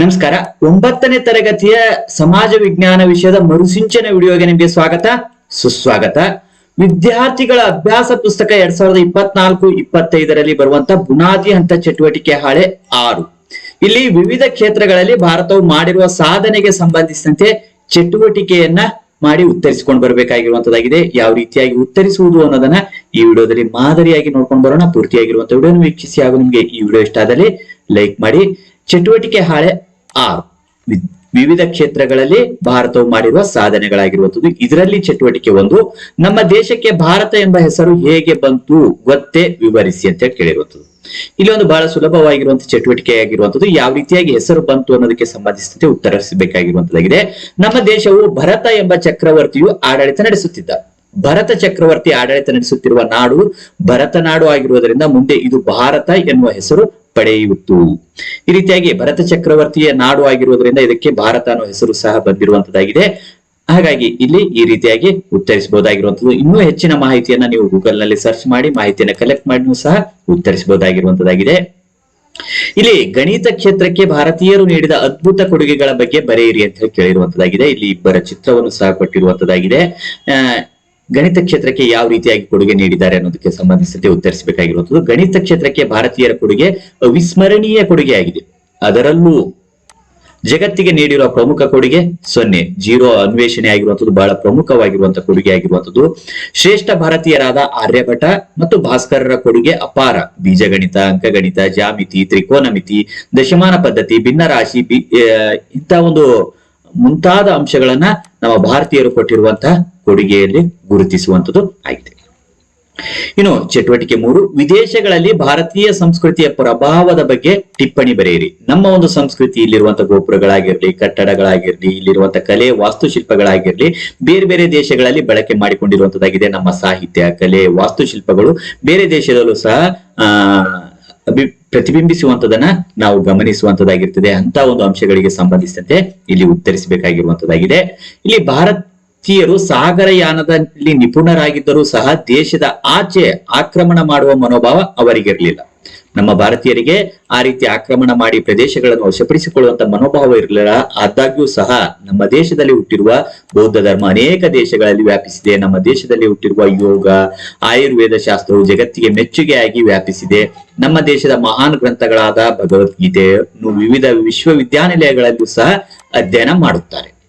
ನಮಸ್ಕಾರ. ಒಂಬತ್ತನೇ ತರಗತಿಯ ಸಮಾಜ ವಿಜ್ಞಾನ ವಿಷಯದ ಮರುಸಿಂಚನ ವಿಡಿಯೋಗೆ ನಿಮಗೆ ಸ್ವಾಗತ, ಸುಸ್ವಾಗತ. ವಿದ್ಯಾರ್ಥಿಗಳ ಅಭ್ಯಾಸ ಪುಸ್ತಕ ಎರಡ್ ಸಾವಿರದ ಇಪ್ಪತ್ನಾಲ್ಕು, ಇಪ್ಪತ್ತೈದರಲ್ಲಿ ಬರುವಂತ ಬುನಾದಿ ಹಂತ ಚಟುವಟಿಕೆ ಹಾಳೆ ಆರು. ಇಲ್ಲಿ ವಿವಿಧ ಕ್ಷೇತ್ರಗಳಲ್ಲಿ ಭಾರತವು ಮಾಡಿರುವ ಸಾಧನೆಗೆ ಸಂಬಂಧಿಸಿದಂತೆ ಚಟುವಟಿಕೆಯನ್ನ ಮಾಡಿ ಉತ್ತರಿಸಿಕೊಂಡು ಬರಬೇಕಾಗಿರುವಂತದ್ದಾಗಿದೆ ಯಾವ ರೀತಿಯಾಗಿ ಉತ್ತರಿಸುವುದು ಅನ್ನೋದನ್ನ ಈ ವಿಡಿಯೋದಲ್ಲಿ ಮಾದರಿಯಾಗಿ ನೋಡ್ಕೊಂಡು ಬರೋಣ. ಪೂರ್ತಿಯಾಗಿರುವಂತ ವಿಡಿಯೋ ವೀಕ್ಷಿಸಿ ಹಾಗೂ ನಿಮಗೆ ಈ ವಿಡಿಯೋ ಇಷ್ಟ ಆದಲ್ಲಿ ಲೈಕ್ ಮಾಡಿ. ಚಟುವಟಿಕೆ ಹಾಳೆ ಆರು ವಿವಿಧ ಕ್ಷೇತ್ರಗಳಲ್ಲಿ ಭಾರತವು ಮಾಡಿರುವ ಸಾಧನೆಗಳಾಗಿರುವಂಥದ್ದು. ಇದರಲ್ಲಿ ಚಟುವಟಿಕೆ ಒಂದು. ನಮ್ಮ ದೇಶಕ್ಕೆ ಭಾರತ ಎಂಬ ಹೆಸರು ಹೇಗೆ ಬಂತು ಗೊತ್ತೇ ವಿವರಿಸಿ ಅಂತ ಹೇಳಿ ಇಲ್ಲಿ ಒಂದು ಬಹಳ ಸುಲಭವಾಗಿರುವಂತಹ ಚಟುವಟಿಕೆ ಆಗಿರುವಂಥದ್ದು. ಯಾವ ರೀತಿಯಾಗಿ ಹೆಸರು ಬಂತು ಅನ್ನೋದಕ್ಕೆ ಸಂಬಂಧಿಸಿದಂತೆ ಉತ್ತರಿಸಬೇಕಾಗಿರುವಂತದ್ದಾಗಿದೆ ನಮ್ಮ ದೇಶವು ಭರತ ಎಂಬ ಚಕ್ರವರ್ತಿಯು ಆಡಳಿತ ನಡೆಸುತ್ತಿದ್ದ. ಭರತ ಚಕ್ರವರ್ತಿ ಆಡಳಿತ ನಡೆಸುತ್ತಿರುವ ನಾಡು ಭರತನಾಡು ಆಗಿರುವುದರಿಂದ ಮುಂದೆ ಇದು ಭಾರತ ಎನ್ನುವ ಹೆಸರು ಪಡೆಯುತ್ತು ಈ ರೀತಿಯಾಗಿ ಭರತ ಚಕ್ರವರ್ತಿಯ ನಾಡು ಆಗಿರುವುದರಿಂದ ಇದಕ್ಕೆ ಭಾರತ ಅನ್ನೋ ಹೆಸರು ಸಹ ಬಂದಿರುವಂತದ್ದಾಗಿದೆ. ಹಾಗಾಗಿ ಇಲ್ಲಿ ಈ ರೀತಿಯಾಗಿ ಉತ್ತರಿಸಬಹುದಾಗಿರುವಂತದ್ದು. ಇನ್ನೂ ಹೆಚ್ಚಿನ ಮಾಹಿತಿಯನ್ನ ನೀವು ಗೂಗಲ್ನಲ್ಲಿ ಸರ್ಚ್ ಮಾಡಿ, ಮಾಹಿತಿಯನ್ನ ಕಲೆಕ್ಟ್ ಮಾಡಿ ಸಹ ಉತ್ತರಿಸಬಹುದಾಗಿರುವಂತದ್ದಾಗಿದೆ. ಇಲ್ಲಿ ಗಣಿತ ಕ್ಷೇತ್ರಕ್ಕೆ ಭಾರತೀಯರು ನೀಡಿದ ಅದ್ಭುತ ಕೊಡುಗೆಗಳ ಬಗ್ಗೆ ಬರೆಯಿರಿ ಅಂತ ಹೇಳಿ ಕೇಳಿರುವಂತದ್ದಾಗಿದೆ. ಇಲ್ಲಿ ಇಬ್ಬರ ಚಿತ್ರವನ್ನು ಸಹ ಕೊಟ್ಟಿರುವಂತದ್ದಾಗಿದೆ. ಗಣಿತ ಕ್ಷೇತ್ರಕ್ಕೆ ಯಾವ ರೀತಿಯಾಗಿ ಕೊಡುಗೆ ನೀಡಿದ್ದಾರೆ ಅನ್ನೋದಕ್ಕೆ ಸಂಬಂಧಿಸಿದಂತೆ ಉತ್ತರಿಸಬೇಕಾಗಿರುವಂತದ್ದು ಗಣಿತ ಕ್ಷೇತ್ರಕ್ಕೆ ಭಾರತೀಯರ ಕೊಡುಗೆ ಅವಿಸ್ಮರಣೀಯ ಕೊಡುಗೆಯಾಗಿದೆ. ಅದರಲ್ಲೂ ಜಗತ್ತಿಗೆ ನೀಡಿರುವ ಪ್ರಮುಖ ಕೊಡುಗೆ ಸೊನ್ನೆ. ಜೀರೋ ಅನ್ವೇಷಣೆ ಆಗಿರುವಂತದ್ದು ಬಹಳ ಪ್ರಮುಖವಾಗಿರುವಂತಹ ಕೊಡುಗೆ ಆಗಿರುವಂತದ್ದು ಶ್ರೇಷ್ಠ ಭಾರತೀಯರಾದ ಆರ್ಯಭಟ ಮತ್ತು ಭಾಸ್ಕರರ ಕೊಡುಗೆ ಅಪಾರ. ಬೀಜಗಣಿತ, ಅಂಕಗಣಿತ ಜಾಮಿತಿ ತ್ರಿಕೋನಮಿತಿ, ದಶಮಾನ ಪದ್ಧತಿ, ಭಿನ್ನರಾಶಿ, ಬಿ ಇಂತಹ ಒಂದು ಮುಂತಾದ ಅಂಶಗಳನ್ನ ನಮ್ಮ ಭಾರತೀಯರು ಕೊಟ್ಟಿರುವಂತಹ ಕೊಡುಗೆಯಲ್ಲಿ ಗುರುತಿಸುವಂತದ್ದು ಆಗಿದೆ. ಇನ್ನು ಚಟುವಟಿಕೆ ಮೂರು, ವಿದೇಶಗಳಲ್ಲಿ ಭಾರತೀಯ ಸಂಸ್ಕೃತಿಯ ಪ್ರಭಾವದ ಬಗ್ಗೆ ಟಿಪ್ಪಣಿ ಬರೆಯಿರಿ. ನಮ್ಮ ಒಂದು ಸಂಸ್ಕೃತಿ ಇಲ್ಲಿರುವಂತಹ ಗೋಪುರಗಳಾಗಿರ್ಲಿ, ಕಟ್ಟಡಗಳಾಗಿರ್ಲಿ ಇಲ್ಲಿರುವಂತಹ ಕಲೆ, ವಾಸ್ತುಶಿಲ್ಪಗಳಾಗಿರ್ಲಿ, ಬೇರೆ ಬೇರೆ ದೇಶಗಳಲ್ಲಿ ಬಳಕೆ ಮಾಡಿಕೊಂಡಿರುವಂತದ್ದಾಗಿದೆ ನಮ್ಮ ಸಾಹಿತ್ಯ, ಕಲೆ, ವಾಸ್ತುಶಿಲ್ಪಗಳು. ಬೇರೆ ದೇಶದಲ್ಲೂ ಸಹ ಪ್ರತಿಬಿಂಬಿಸುವಂತದನ್ನ ನಾವು ಗಮನಿಸುವಂತದ್ದಾಗಿರ್ತದೆ. ಅಂತ ಒಂದು ಅಂಶಗಳಿಗೆ ಸಂಬಂಧಿಸಿದಂತೆ ಇಲ್ಲಿ ಉತ್ತರಿಸಬೇಕಾಗಿರುವಂತದ್ದಾಗಿದೆ. ಇಲ್ಲಿ ಭಾರತೀಯರು ಸಾಗರಯಾನದಲ್ಲಿ ನಿಪುಣರಾಗಿದ್ದರೂ ಸಹ ದೇಶದ ಆಚೆ ಆಕ್ರಮಣ ಮಾಡುವ ಮನೋಭಾವ ಅವರಿಗಿರಲಿಲ್ಲ. ನಮ್ಮ ಭಾರತೀಯರಿಗೆ ಆ ರೀತಿ ಆಕ್ರಮಣ ಮಾಡಿ ಪ್ರದೇಶಗಳನ್ನು ವಶಪಡಿಸಿಕೊಳ್ಳುವಂತ ಮನೋಭಾವ ಇರಲಿಲ್ಲ. ಆದಾಗ್ಯೂ ಸಹ ನಮ್ಮ ದೇಶದಲ್ಲಿ ಹುಟ್ಟಿರುವ ಬೌದ್ಧ ಧರ್ಮ ಅನೇಕ ದೇಶಗಳಲ್ಲಿ ವ್ಯಾಪಿಸಿದೆ. ನಮ್ಮ ದೇಶದಲ್ಲಿ ಹುಟ್ಟಿರುವ ಯೋಗ, ಆಯುರ್ವೇದ ಶಾಸ್ತ್ರವು ಜಗತ್ತಿಗೆ ಮೆಚ್ಚುಗೆಯಾಗಿ ವ್ಯಾಪಿಸಿದೆ. ನಮ್ಮ ದೇಶದ ಮಹಾನ್ ಗ್ರಂಥಗಳಾದ ಭಗವದ್ಗೀತೆಯನ್ನು ವಿವಿಧ ವಿಶ್ವವಿದ್ಯಾನಿಲಯಗಳಲ್ಲೂ ಸಹ ಅಧ್ಯಯನ ಮಾಡುತ್ತಾರೆ.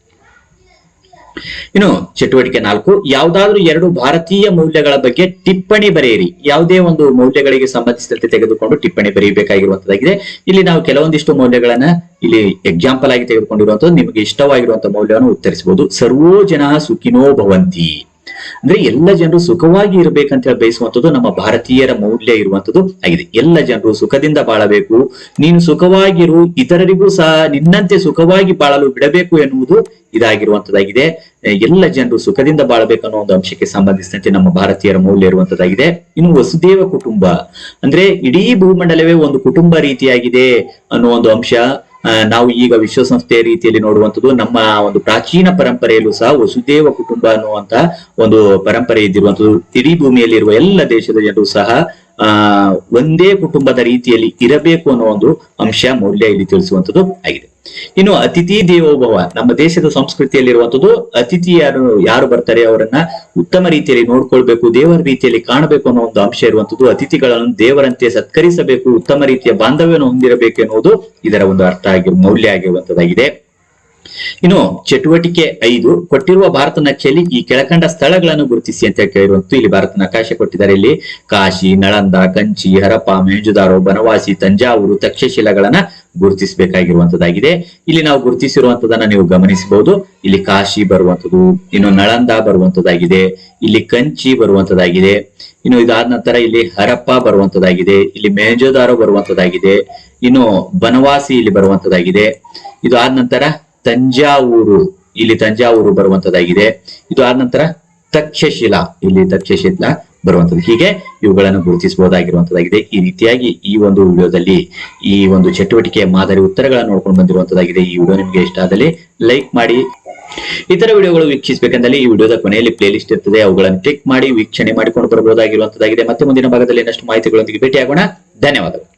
ಇನ್ನು ಚಟುವಟಿಕೆ ನಾಲ್ಕು, ಯಾವ್ದಾದ್ರು ಎರಡು ಭಾರತೀಯ ಮೌಲ್ಯಗಳ ಬಗ್ಗೆ ಟಿಪ್ಪಣಿ ಬರೆಯಿರಿ. ಯಾವುದೇ ಒಂದು ಮೌಲ್ಯಗಳಿಗೆ ಸಂಬಂಧಿಸಿದಂತೆ ತೆಗೆದುಕೊಂಡು ಟಿಪ್ಪಣಿ ಬರೆಯಬೇಕಾಗಿರುವಂತದ್ದಾಗಿದೆ ಇಲ್ಲಿ ನಾವು ಕೆಲವೊಂದಿಷ್ಟು ಮೌಲ್ಯಗಳನ್ನ ಇಲ್ಲಿ ಎಕ್ಸಾಂಪಲ್ ಆಗಿ ತೆಗೆದುಕೊಂಡಿರುವಂತದ್ದು, ನಿಮಗೆ ಇಷ್ಟವಾಗಿರುವಂತಹ ಮೌಲ್ಯವನ್ನು ಉತ್ತರಿಸಬಹುದು. ಸರ್ವೋ ಜನ ಸುಖಿನೋ ಭವಂತಿ. ಅಂದ್ರೆ ಎಲ್ಲ ಜನರು ಸುಖವಾಗಿ ಇರಬೇಕಂತ ಹೇಳಿ ಬಯಸುವಂಥದ್ದು ನಮ್ಮ ಭಾರತೀಯರ ಮೌಲ್ಯ ಇರುವಂತದ್ದು ಆಗಿದೆ. ಎಲ್ಲ ಜನರು ಸುಖದಿಂದ ಬಾಳಬೇಕು. ನೀನು ಸುಖವಾಗಿರು, ಇತರರಿಗೂ ಸಹ ನಿನ್ನಂತೆ ಸುಖವಾಗಿ ಬಾಳಲು ಬಿಡಬೇಕು ಎನ್ನುವುದು ಇದಾಗಿರುವಂತದ್ದಾಗಿದೆ ಎಲ್ಲ ಜನರು ಸುಖದಿಂದ ಬಾಳಬೇಕು ಅನ್ನೋ ಒಂದು ಅಂಶಕ್ಕೆ ಸಂಬಂಧಿಸಿದಂತೆ ನಮ್ಮ ಭಾರತೀಯರ ಮೌಲ್ಯ ಇರುವಂತದ್ದಾಗಿದೆ ಇನ್ನು ವಸುದೇವ ಕುಟುಂಬ. ಅಂದ್ರೆ ಇಡೀ ಭೂಮಂಡಲವೇ ಒಂದು ಕುಟುಂಬ ರೀತಿಯಾಗಿದೆ ಅನ್ನೋ ಒಂದು ಅಂಶ. ನಾವು ಈಗ ವಿಶ್ವಸಂಸ್ಥೆಯ ರೀತಿಯಲ್ಲಿ ನೋಡುವಂಥದ್ದು ನಮ್ಮ ಒಂದು ಪ್ರಾಚೀನ ಪರಂಪರೆಯಲ್ಲೂ ಸಹ ವಸುದೇವ ಕುಟುಂಬ ಅನ್ನುವಂತ ಒಂದು ಪರಂಪರೆ ಇದ್ದಿರುವಂಥದ್ದು. ಇಡೀ ಭೂಮಿಯಲ್ಲಿರುವ ಎಲ್ಲ ದೇಶದ ಜನರು ಸಹ ಆ, ಒಂದೇ ಕುಟುಂಬದ ರೀತಿಯಲ್ಲಿ ಇರಬೇಕು ಅನ್ನೋ ಒಂದು ಅಂಶ ಮೌಲ್ಯ ಇಲ್ಲಿ ತಿಳಿಸುವಂಥದ್ದು ಆಗಿದೆ. ಇನ್ನು ಅತಿಥಿ ದೇವೋಭವ, ನಮ್ಮ ದೇಶದ ಸಂಸ್ಕೃತಿಯಲ್ಲಿರುವಂಥದ್ದು ಅತಿಥಿ ಯಾರು ಯಾರು ಬರ್ತಾರೆ ಅವರನ್ನ ಉತ್ತಮ ರೀತಿಯಲ್ಲಿ ನೋಡ್ಕೊಳ್ಬೇಕು, ದೇವರ ರೀತಿಯಲ್ಲಿ ಕಾಣಬೇಕು ಅನ್ನೋ ಒಂದು ಅಂಶ ಇರುವಂತದ್ದು ಅತಿಥಿಗಳನ್ನು ದೇವರಂತೆ ಸತ್ಕರಿಸಬೇಕು, ಉತ್ತಮ ರೀತಿಯ ಬಾಂಧವ್ಯವನ್ನು ಹೊಂದಿರಬೇಕು ಎನ್ನುವುದು ಇದರ ಒಂದು ಅರ್ಥ ಆಗಿ ಮೌಲ್ಯ ಆಗಿರುವಂತದ್ದಾಗಿದೆ ಇನ್ನು ಚಟುವಟಿಕೆ ಐದು, ಕೊಟ್ಟಿರುವ ಭಾರತ ನಕ್ಷೆಯಲ್ಲಿ ಈ ಕೆಳಕಂಡ ಸ್ಥಳಗಳನ್ನು ಗುರುತಿಸಿ ಅಂತ ಕೇಳಿರುವಂತೂ ಇಲ್ಲಿ ಭಾರತ ನಕಾಶೆ ಕೊಟ್ಟಿದ್ದಾರೆ. ಇಲ್ಲಿ ಕಾಶಿ, ನಳಂದ, ಕಂಚಿ, ಹರಪ್ಪ ಮೆಹಜುದಾರೋ ಬನವಾಸಿ, ತಂಜಾವೂರು, ತಕ್ಷಶಿಲಗಳನ್ನ ಗುರುತಿಸಬೇಕಾಗಿರುವಂತದ್ದಾಗಿದೆ. ಇಲ್ಲಿ ನಾವು ಗುರುತಿಸಿರುವಂತದನ್ನ ನೀವು ಗಮನಿಸಬಹುದು. ಇಲ್ಲಿ ಕಾಶಿ ಬರುವಂತದ್ದು, ಇನ್ನು ನಳಂದ ಬರುವಂತದ್ದಾಗಿದೆ. ಇಲ್ಲಿ ಕಂಚಿ ಬರುವಂತದ್ದಾಗಿದೆ. ಇನ್ನು ಇದಾದ ನಂತರ ಇಲ್ಲಿ ಹರಪ್ಪ ಬರುವಂತದ್ದಾಗಿದೆ. ಇಲ್ಲಿ ಮೇಂಜೋದಾರೋ ಬರುವಂತದ್ದಾಗಿದೆ. ಇನ್ನು ಬನವಾಸಿ ಇಲ್ಲಿ ಬರುವಂತದ್ದಾಗಿದೆ. ಇದು ಆದ ನಂತರ ತಂಜಾವೂರು. ಇಲ್ಲಿ ತಂಜಾವೂರು ಬರುವಂತದ್ದಾಗಿದೆ. ಇದು ಆದ ನಂತರ ತಕ್ಷಶಿಲಾ. ಇಲ್ಲಿ ತಕ್ಷಶಿಲಾ ಬರುವಂತದ್ದು. ಹೀಗೆ ಇವುಗಳನ್ನು ಗುರುತಿಸಬಹುದಾಗಿರುವಂತದ್ದಾಗಿದೆ. ಈ ರೀತಿಯಾಗಿ ಈ ಒಂದು ವಿಡಿಯೋದಲ್ಲಿ ಈ ಒಂದು ಚಟುವಟಿಕೆಯ ಮಾದರಿ ಉತ್ತರಗಳನ್ನು ನೋಡ್ಕೊಂಡು ಬಂದಿರುವಂತದ್ದಾಗಿದೆ. ಈ ವಿಡಿಯೋ ನಿಮಗೆ ಇಷ್ಟ ಆದಲ್ಲಿ ಲೈಕ್ ಮಾಡಿ. ಇತರ ವಿಡಿಯೋಗಳು ವೀಕ್ಷಿಸಬೇಕೆಂದಲ್ಲಿ ಈ ವಿಡಿಯೋದ ಕೊನೆಯಲ್ಲಿ ಪ್ಲೇಲಿಸ್ಟ್ ಇರ್ತದೆ. ಅವುಗಳನ್ನು ಕ್ಲಿಕ್ ಮಾಡಿ ವೀಕ್ಷಣೆ ಮಾಡಿಕೊಂಡು ಬರಬಹುದಾಗಿರುವಂತದ್ದಾಗಿದೆ. ಮತ್ತೆ ಮುಂದಿನ ಭಾಗದಲ್ಲಿ ಇನ್ನಷ್ಟು ಮಾಹಿತಿಗಳೊಂದಿಗೆ ಭೇಟಿಯಾಗೋಣ. ಧನ್ಯವಾದಗಳು.